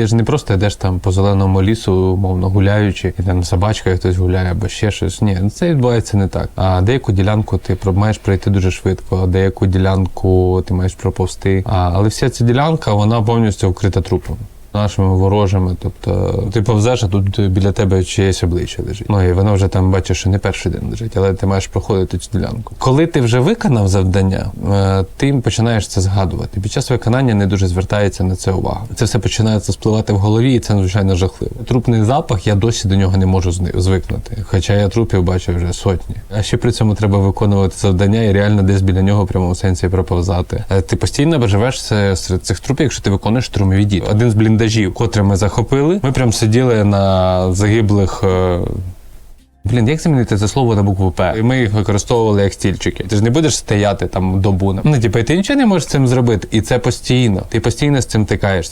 ти ж не просто йдеш там по зеленому лісу, умовно гуляючи, і там собачка хтось гуляє або ще щось. Ні, ну, це відбувається не так. А деяку ділянку ти маєш пройти дуже швидко, а деяку ділянку ти маєш проповсти. А, але вся ця ділянка вона повністю вкрита трупом. Нашими ворожими, тобто ти повзеш, а тут біля тебе чиєсь обличчя лежить. Ну і воно вже там бачиш, що не перший день лежить, але ти маєш проходити цю ділянку. Коли ти вже виконав завдання, е, ти починаєш це згадувати. Під час виконання не дуже звертається на це увага. Це все починається спливати в голові, і це надзвичайно жахливо. Трупний запах, я досі до нього не можу звикнути. Хоча я трупів бачив вже сотні. А ще при цьому треба виконувати завдання і реально десь біля нього прямому сенсі проповзати. Е, Ти постійно живеш серед цих трупів, якщо ти виконуєш штурмові дії. Один з бліндажів, котрий ми захопили, ми прям сиділи на загиблих. е, Блін, як замінити це слово на букву П? І ми їх використовували як стільчики. Ти ж не будеш стояти там добу. Ну, типу, ти нічого не можеш з цим зробити. І це постійно. Ти постійно з цим тикаєшся.